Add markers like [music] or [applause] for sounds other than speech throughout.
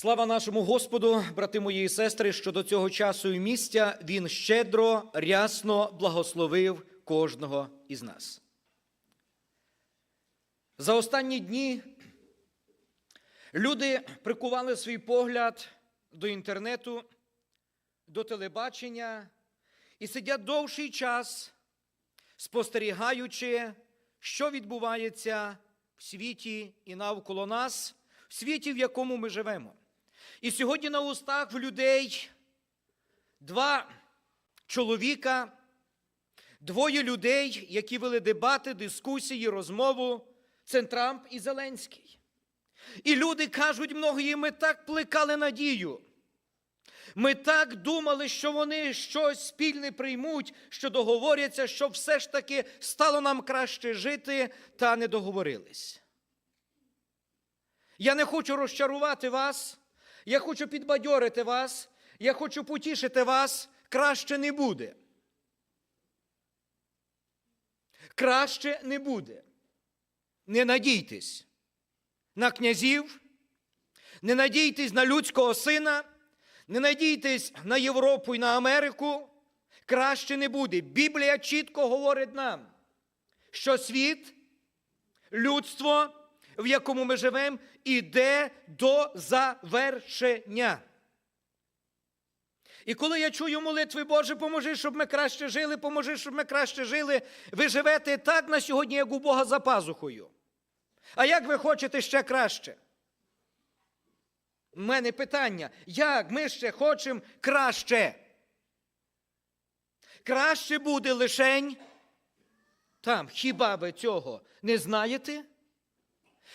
Слава нашому Господу, брати мої і сестри, що до цього часу і місця Він щедро, рясно благословив кожного із нас. За останні дні люди прикували свій погляд до інтернету, до телебачення і сидять довший час, спостерігаючи, що відбувається в світі і навколо нас, в світі, в якому ми живемо. І сьогодні на устах в людей два чоловіка, двоє людей, які вели дебати, дискусії, розмову. Це Трамп і Зеленський. І люди кажуть многої, ми так плекали надію. Ми так думали, що вони щось спільне приймуть, що договоряться, що все ж таки стало нам краще жити, та не договорились. Я не хочу розчарувати вас, я хочу підбадьорити вас, я хочу потішити вас, краще не буде. Краще не буде. Не надійтесь на князів, не надійтесь на людського сина, не надійтесь на Європу і на Америку. Краще не буде. Біблія чітко говорить нам, що світ, людство, в якому ми живемо, іде до завершення. І коли я чую молитви, Боже, поможи, щоб ми краще жили, поможи, щоб ми краще жили, ви живете так на сьогодні, як у Бога за пазухою. А як ви хочете ще краще? У мене питання, як ми ще хочемо краще? Краще буде лишень там. Хіба ви цього не знаєте?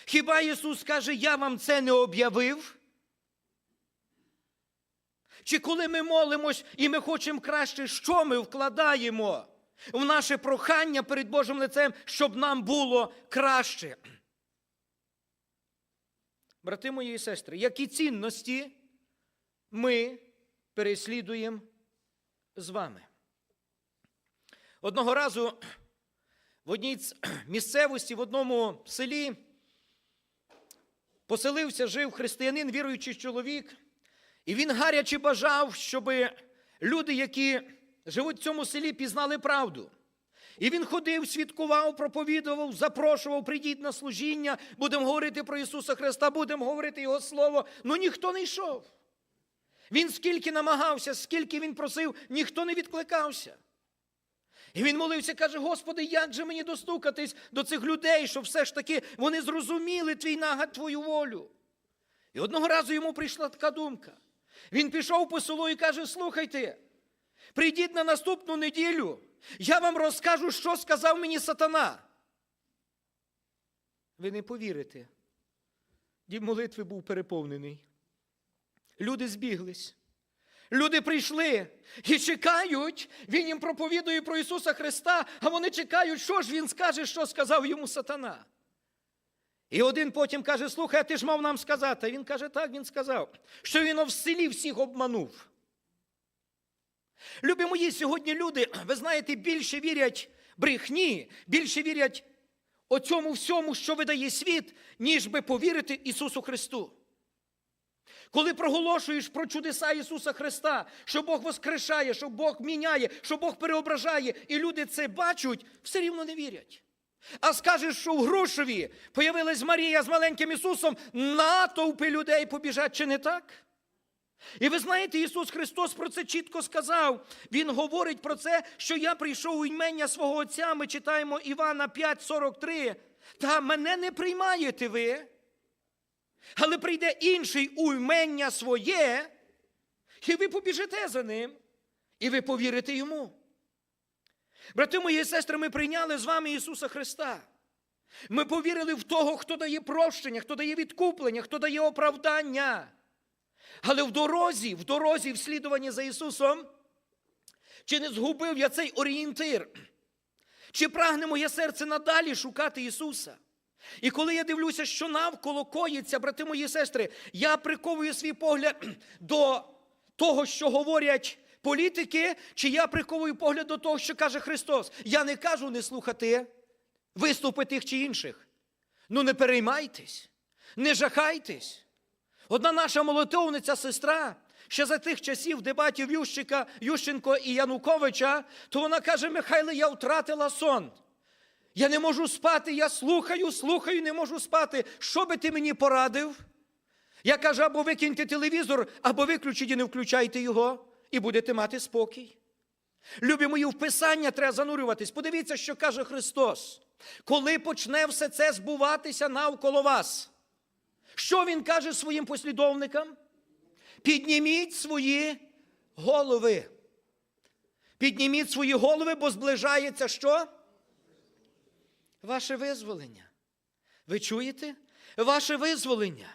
Хіба Ісус каже, я вам це не об'явив? Чи коли ми молимось і ми хочемо краще, що ми вкладаємо в наше прохання перед Божим лицем, щоб нам було краще? Брати мої і сестри, які цінності ми переслідуємо з вами? Одного разу в одній місцевості, в одному селі поселився, жив християнин, віруючий чоловік, і він гаряче бажав, щоб люди, які живуть в цьому селі, пізнали правду. І він ходив, свідкував, проповідував, запрошував, прийдіть на служіння, будемо говорити про Ісуса Христа, будемо говорити Його Слово. Ну ніхто не йшов. Він скільки намагався, скільки він просив, ніхто не відкликався. І він молився, каже: Господи, як же мені достукатись до цих людей, щоб все ж таки вони зрозуміли твій нагад, твою волю. І одного разу йому прийшла така думка. Він пішов по селу і каже: Слухайте, прийдіть на наступну неділю, я вам розкажу, що сказав мені сатана. Ви не повірите. Дім молитви був переповнений. Люди збіглись. Люди прийшли і чекають, він їм проповідує про Ісуса Христа, а вони чекають, що ж він скаже, що сказав йому сатана. І один потім каже: Слухай, а ти ж мав нам сказати. Він каже, так, він сказав, що він в селі всіх обманув. Любі мої, сьогодні люди, ви знаєте, більше вірять брехні, більше вірять оцьому всьому, що видає світ, ніж би повірити Ісусу Христу. Коли проголошуєш про чудеса Ісуса Христа, що Бог воскрешає, що Бог міняє, що Бог переображає, і люди це бачать, все рівно не вірять. А скажеш, що в Грушеві появилась Марія з маленьким Ісусом, натовпи людей побіжать, чи не так? І ви знаєте, Ісус Христос про це чітко сказав. Він говорить про це, що я прийшов у імення свого Отця. Ми читаємо Івана 5,43. Та мене не приймаєте ви. Але прийде інший у імення своє, і ви побіжите за ним, і ви повірите йому. Брати мої і сестри, ми прийняли з вами Ісуса Христа. Ми повірили в того, хто дає прощення, хто дає відкуплення, хто дає оправдання. Але в дорозі, в дорозі, в слідуванні за Ісусом, чи не згубив я цей орієнтир? Чи прагне моє серце надалі шукати Ісуса? І коли я дивлюся, що навколо коїться, брати мої сестри, я приковую свій погляд [clears throat] до того, що говорять політики, чи я приковую погляд до того, що каже Христос. Я не кажу не слухати виступи тих чи інших. Ну не переймайтесь, не жахайтесь. Одна наша молитовниця сестра, ще за тих часів дебатів Ющика, Ющенко і Януковича, то вона каже: Михайле, я втратила сон. Я не можу спати, я слухаю, слухаю, не можу спати. Що би ти мені порадив? Я кажу, або викиньте телевізор, або виключіть і не включайте його, і будете мати спокій. Любі мої, в Писання треба занурюватись. Подивіться, що каже Христос. Коли почне все це збуватися навколо вас, що Він каже своїм послідовникам? Підніміть свої голови. Підніміть свої голови, бо зближається що? Ваше визволення. Ви чуєте? Ваше визволення.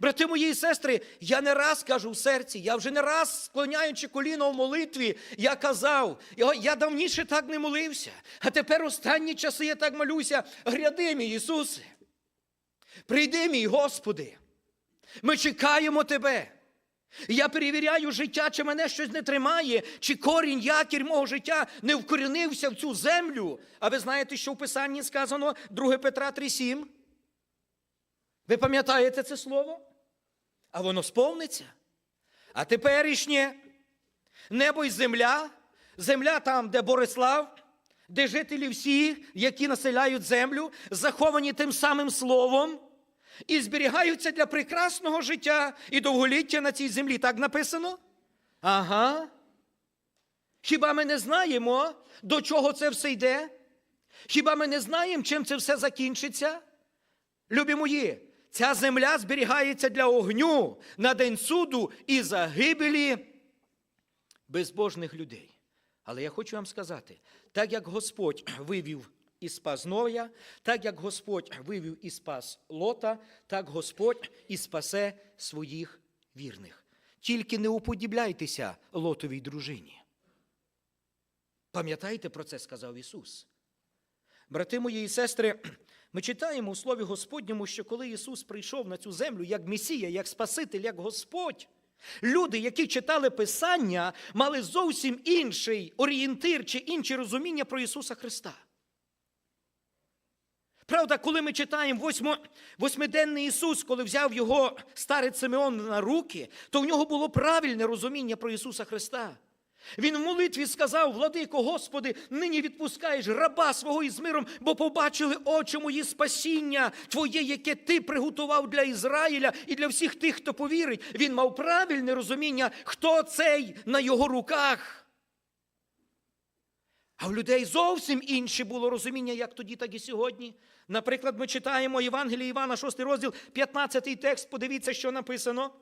Брати мої і сестри, я не раз кажу в серці, я вже не раз склоняючи коліно в молитві, я казав, я, давніше так не молився, а тепер останні часи я так молюся. Гряди, мій Ісусе. Прийди, мій Господи. Ми чекаємо Тебе. Я перевіряю життя, чи мене щось не тримає, чи корінь, якір мого життя не вкорінився в цю землю. А ви знаєте, що в Писанні сказано 2 Петра 3,7? Ви пам'ятаєте це слово? А воно сповниться. А теперішнє небо і земля, земля там, де Борислав, де жителі всі, які населяють землю, заховані тим самим словом і зберігаються для прекрасного життя і довголіття на цій землі. Так написано? Ага. Хіба ми не знаємо, до чого це все йде? Хіба ми не знаємо, чим це все закінчиться? Любі мої, ця земля зберігається для огню на день суду і загибелі безбожних людей. Але я хочу вам сказати, так як Господь вивів і спас Ноя, так як Господь вивів і спас Лота, так Господь і спасе своїх вірних. Тільки не уподібляйтеся Лотовій дружині. Пам'ятаєте про це сказав Ісус? Брати мої і сестри, ми читаємо у Слові Господньому, що коли Ісус прийшов на цю землю як Месія, як Спаситель, як Господь, люди, які читали Писання, мали зовсім інший орієнтир чи інше розуміння про Ісуса Христа. Правда, коли ми читаємо восьмо, восьмиденний Ісус, коли взяв його старець Симеон на руки, то в нього було правильне розуміння про Ісуса Христа. Він в молитві сказав, Владико, Господи, нині відпускаєш раба свого із миром, бо побачили очі мої спасіння Твоє, яке Ти приготував для Ізраїля і для всіх тих, хто повірить. Він мав правильне розуміння, хто цей на його руках. А в людей зовсім інше було розуміння, як тоді, так і сьогодні. Наприклад, ми читаємо Євангеліє Івана, 6 розділ, 15 текст. Подивіться, що написано.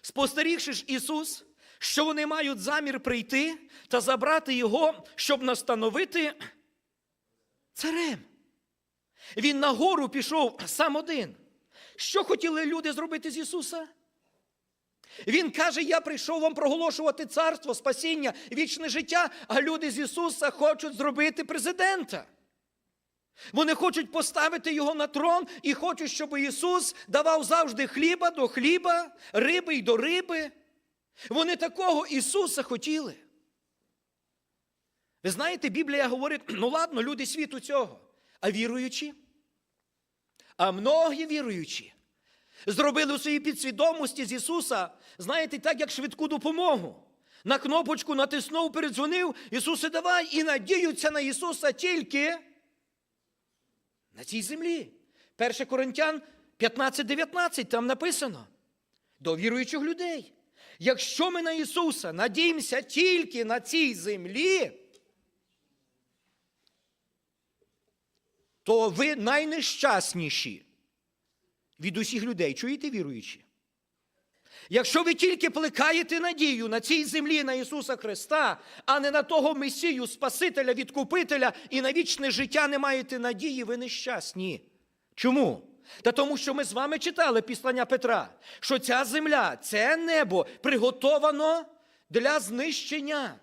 Спостерігши ж Ісус, що вони мають замір прийти та забрати його, щоб настановити царем. Він на гору пішов сам один. Що хотіли люди зробити з Ісуса? Він каже: Я прийшов вам проголошувати царство, спасіння, вічне життя, а люди з Ісуса хочуть зробити президента. Вони хочуть поставити його на трон і хочуть, щоб Ісус давав завжди хліба до хліба, риби й до риби. Вони такого Ісуса хотіли. Ви знаєте, Біблія говорить: ну ладно, люди світу цього, а віруючі, а многі віруючі зробили у своїй підсвідомості з Ісуса, знаєте, так як швидку допомогу. На кнопочку натиснув, передзвонив, Ісусе, давай і надіються на Ісуса тільки на цій землі. 1 Коринтян 15-19, там написано. До віруючих людей. Якщо ми на Ісуса надіємося тільки на цій землі, то ви найнещасніші від усіх людей. Чуєте, віруючі? Якщо ви тільки плекаєте надію на цій землі на Ісуса Христа, а не на того Месію, Спасителя, Відкупителя і на вічне життя не маєте надії, ви нещасні. Чому? Та тому, що ми з вами читали післання Петра, що ця земля, це небо приготовано для знищення,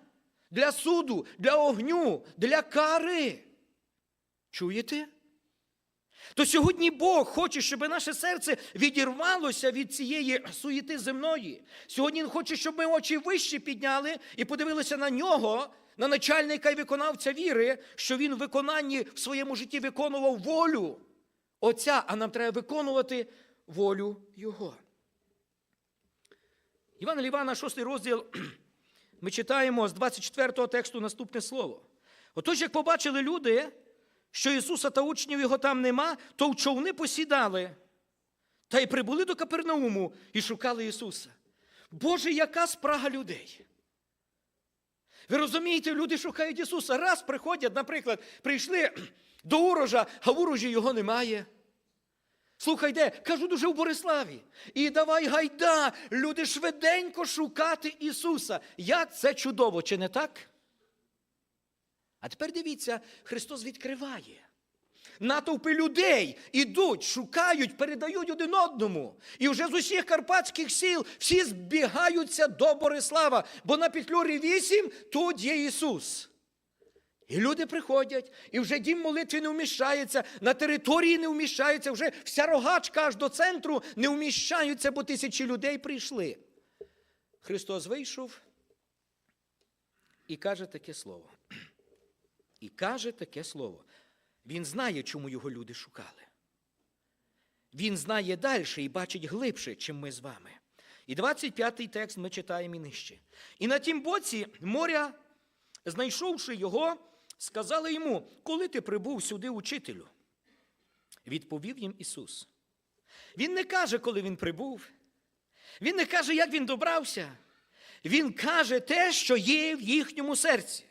для суду, для огню, для кари. Чуєте? То сьогодні Бог хоче, щоб наше серце відірвалося від цієї суєти земної. Сьогодні Він хоче, щоб ми очі вище підняли і подивилися на нього, на начальника і виконавця віри, що він в виконанні в своєму житті виконував волю Отця, а нам треба виконувати волю Його. Івана Івана, 6 розділ, [clears throat] ми читаємо з 24 тексту наступне слово. Отож, як побачили люди, що Ісуса та учнів його там нема, то в човни посідали та й прибули до Капернауму і шукали Ісуса. Боже, яка спрага людей! Ви розумієте, люди шукають Ісуса. Раз приходять, наприклад, прийшли [clears throat] до урожа, а в урожі його немає. Слухай, де? Кажу, дуже в Бориславі. І давай гайда, люди швиденько шукати Ісуса. Як це чудово, чи не так? А тепер дивіться, Христос відкриває. Натовпи людей ідуть, шукають, передають один одному. І вже з усіх карпатських сіл всі збігаються до Борислава, бо на Петлюрі 8 тут є Ісус. І люди приходять, і вже дім молитви не вміщається, на території не вміщається, вже вся рогачка аж до центру не вміщаються, бо тисячі людей прийшли. Христос вийшов і каже таке слово. І каже таке слово. Він знає, чому його люди шукали. Він знає далі і бачить глибше, чим ми з вами. І 25-й текст ми читаємо і нижче. І на тім боці моря, знайшовши його, сказали йому, коли ти прибув сюди, учителю? Відповів їм Ісус. Він не каже, коли він прибув. Він не каже, як він добрався. Він каже те, що є в їхньому серці.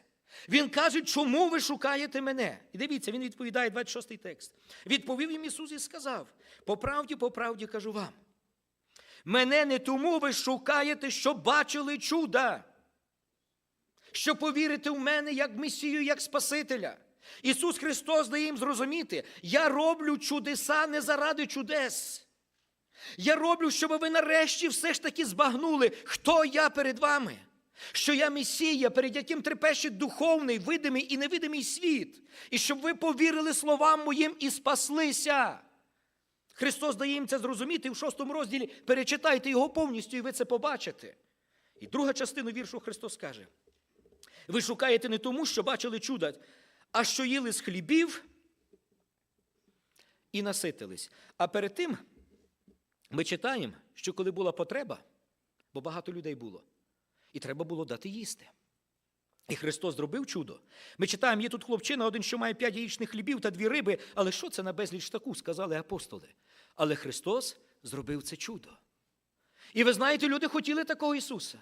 Він каже, чому ви шукаєте мене? І дивіться, він відповідає 26 текст. Відповів їм Ісус і сказав: по правді, по правді кажу вам. Мене не тому ви шукаєте, що бачили чуда, що повірите в мене як Месію, як Спасителя. Ісус Христос дає їм зрозуміти, я роблю чудеса не заради чудес. Я роблю, щоб ви нарешті все ж таки збагнули, хто я перед вами. Що я Месія, перед яким трепещить духовний, видимий і невидимий світ, і щоб ви повірили словам моїм і спаслися. Христос дає їм це зрозуміти в шостому розділі. Перечитайте його повністю, і ви це побачите. І друга частина віршу Христос каже: ви шукаєте не тому, що бачили чуда, а що їли з хлібів і наситились. А перед тим ми читаємо, що коли була потреба, бо багато людей було, і треба було дати їсти. І Христос зробив чудо. Ми читаємо, є тут хлопчина, один, що має п'ять яєчних хлібів та дві риби, але що це на безліч таку, сказали апостоли. Але Христос зробив це чудо. І ви знаєте, люди хотіли такого Ісуса.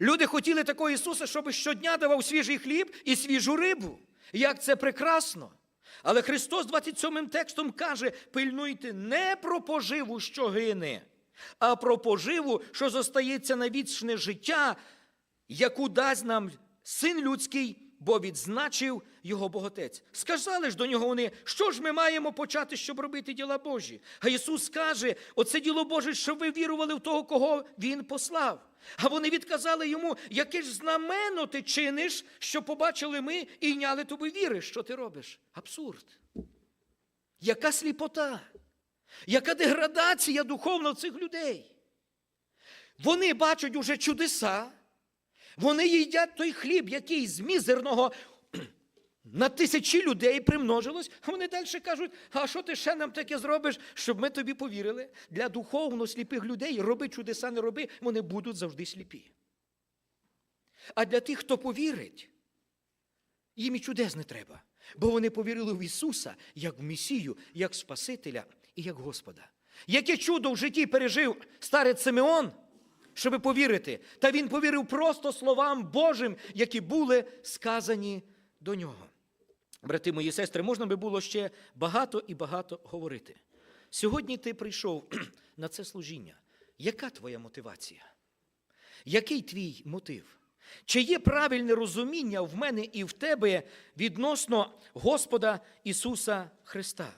Люди хотіли такого Ісуса, щоб щодня давав свіжий хліб і свіжу рибу. Як це прекрасно! Але Христос 27 текстом каже: пильнуйте не про поживу, що гине, а про поживу, що зостається на вічне життя, яку дасть нам син людський, бо відзначив його боготець. Сказали ж до нього вони, що ж ми маємо почати, щоб робити діла Божі? А Ісус каже: оце діло Боже, щоб ви вірували в того, кого Він послав. А вони відказали йому, яке ж знамено ти чиниш, що побачили ми і йняли тобі віри, що ти робиш? Абсурд. Яка сліпота, яка деградація духовна цих людей. Вони бачать уже чудеса, вони їдять той хліб, який з мізерного [clears throat] на тисячі людей примножилось, вони далі кажуть, а що ти ще нам таке зробиш, щоб ми тобі повірили? Для духовно сліпих людей роби чудеса, не роби, вони будуть завжди сліпі. А для тих, хто повірить, їм і чудес не треба, бо вони повірили в Ісуса як в Месію, як Спасителя і як Господа. Яке чудо в житті пережив старець Симеон, щоб повірити, та він повірив просто словам Божим, які були сказані до нього. Брати мої сестри, можна би було ще багато і багато говорити. Сьогодні ти прийшов [clears throat] на це служіння. Яка твоя мотивація? Який твій мотив? Чи є правильне розуміння в мене і в тебе відносно Господа Ісуса Христа?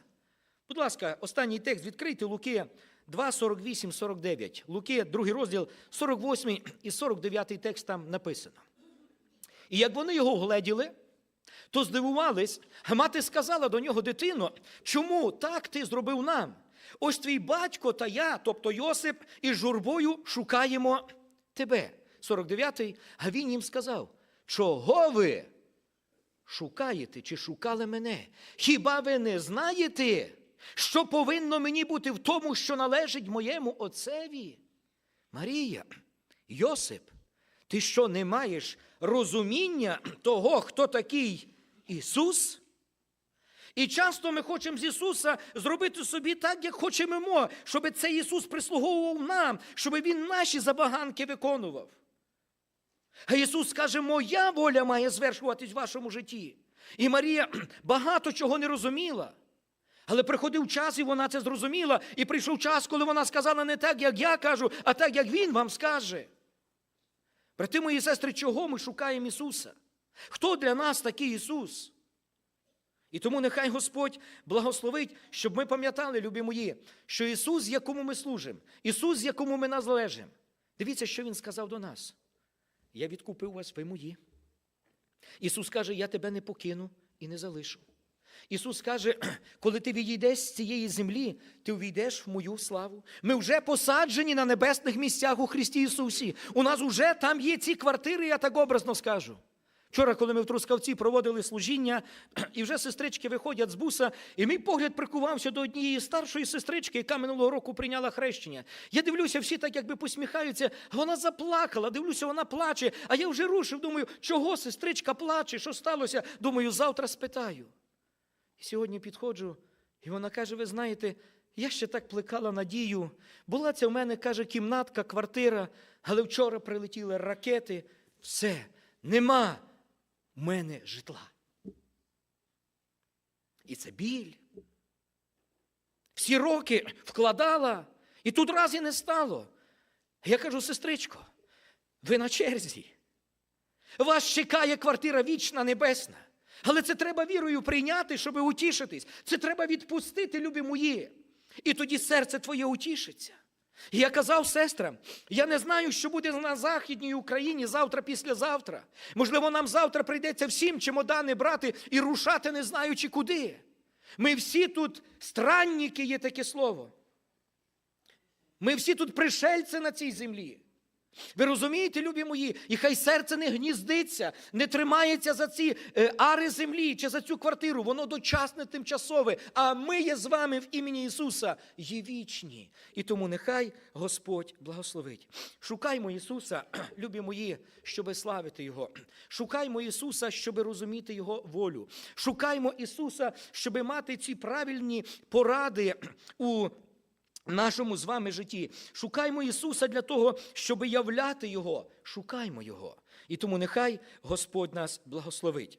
Будь ласка, останній текст відкрийте Луки 2, 48, 49. Луки, другий розділ, 48 і 49 текст там написано. І як вони його гледіли, то здивувались, мати сказала до нього дитино, чому так ти зробив нам? Ось твій батько та я, тобто Йосип, із журбою шукаємо тебе. 49-й, а він їм сказав, чого ви шукаєте чи шукали мене? Хіба ви не знаєте, Що повинно мені бути в тому, що належить моєму отцеві? Марія, Йосип, ти що не маєш розуміння того, хто такий Ісус? І часто ми хочемо з Ісуса зробити собі так, як хочемо, щоб цей Ісус прислуговував нам, щоб Він наші забаганки виконував. А Ісус каже, моя воля має звершуватись в вашому житті. І Марія [clears throat] багато чого не розуміла. Але приходив час, і вона це зрозуміла, і прийшов час, коли вона сказала не так, як я кажу, а так, як Він вам скаже. Брати мої сестри, чого ми шукаємо Ісуса? Хто для нас такий Ісус? І тому нехай Господь благословить, щоб ми пам'ятали, любі мої, що Ісус, якому ми служимо, Ісус, якому ми належимо. Дивіться, що Він сказав до нас. Я відкупив вас, ви мої. Ісус каже, я тебе не покину і не залишу. Ісус каже, коли ти відійдеш з цієї землі, ти увійдеш в мою славу. Ми вже посаджені на небесних місцях у Христі Ісусі. У нас вже там є ці квартири, я так образно скажу. Вчора, коли ми в Трускавці проводили служіння, [clears throat] і вже сестрички виходять з буса, і мій погляд прикувався до однієї старшої сестрички, яка минулого року прийняла хрещення. Я дивлюся, всі так якби посміхаються, вона заплакала, дивлюся, вона плаче. А я вже рушив, думаю, чого сестричка плаче, що сталося? Думаю, завтра спитаю. Сьогодні підходжу, і вона каже: ви знаєте, я ще так плекала надію. Була це в мене, каже, кімнатка, квартира, але вчора прилетіли ракети. Все, нема в мене житла. І це біль. Всі роки вкладала, і тут раз і не стало. Я кажу, сестричко, ви на черзі. Вас чекає квартира вічна, небесна. Але це треба вірою прийняти, щоб утішитись. Це треба відпустити, любі мої. І тоді серце твоє утішиться. Я казав сестрам, я не знаю, що буде на Західній Україні завтра, післязавтра. Можливо, нам завтра прийдеться всім чемодани брати і рушати, не знаючи куди. Ми всі тут странники, є таке слово. Ми всі тут пришельці на цій землі. Ви розумієте, любі мої, і хай серце не гніздиться, не тримається за ці е, ари землі чи за цю квартиру. Воно дочасне, тимчасове. А ми є з вами в імені Ісуса є вічні. І тому нехай Господь благословить. Шукаймо Ісуса, [clears throat] любі мої, щоби славити Його. Шукаймо Ісуса, щоби розуміти Його волю. Шукаймо Ісуса, щоби мати ці правильні поради [clears throat] у нашому з вами житті. Шукаймо Ісуса для того, щоб являти Його. Шукаймо Його. І тому нехай Господь нас благословить.